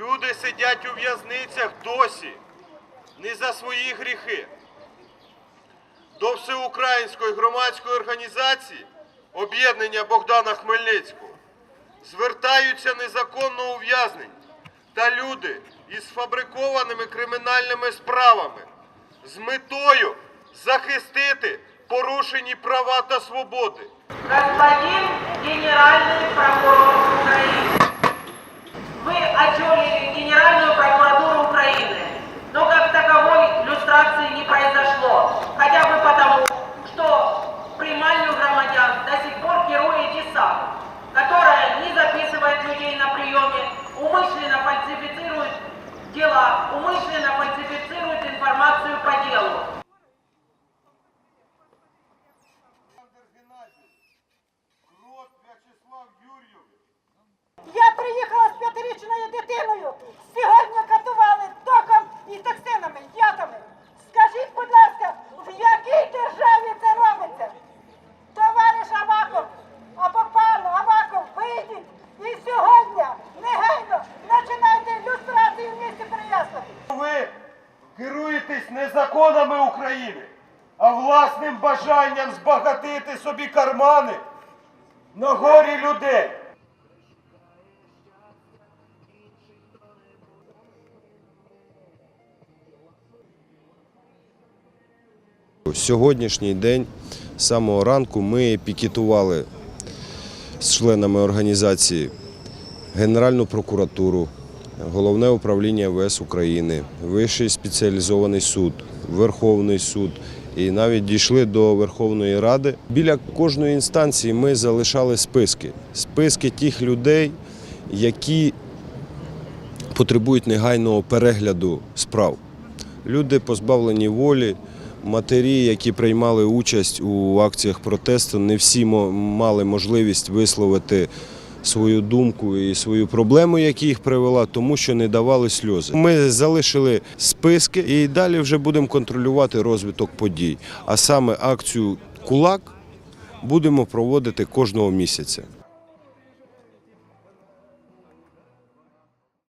Люди сидять у в'язницях досі не за свої гріхи. До всеукраїнської громадської організації об'єднання Богдана Хмельницького звертаються незаконно ув'язнені та люди із сфабрикованими кримінальними справами з метою захистити порушені права та свободи. Господин генеральный прокурор Украины, вы отчелили Генеральную дитиною. Сьогодні катували током і токсинами, ядами. Скажіть, будь ласка, в якій державі це робиться? Товариш Аваков або пан Аваков, вийдіть і сьогодні негайно починайте люстрацію в місті Переяславі. Ви керуєтесь не законами України, а власним бажанням збагатити собі кармани на горі людей. Сьогоднішній день з самого ранку ми пікетували з членами організації Генеральну прокуратуру, Головне управління ВС України, Вищий спеціалізований суд, Верховний суд і навіть дійшли до Верховної Ради. Біля кожної інстанції ми залишали списки. Списки тих людей, які потребують негайного перегляду справ. Люди позбавлені волі, матері, які приймали участь у акціях протесту, не всі мали можливість висловити свою думку і свою проблему, яка їх привела, тому що не давали сльози. Ми залишили списки і далі вже будемо контролювати розвиток подій. А саме акцію Кулак будемо проводити кожного місяця.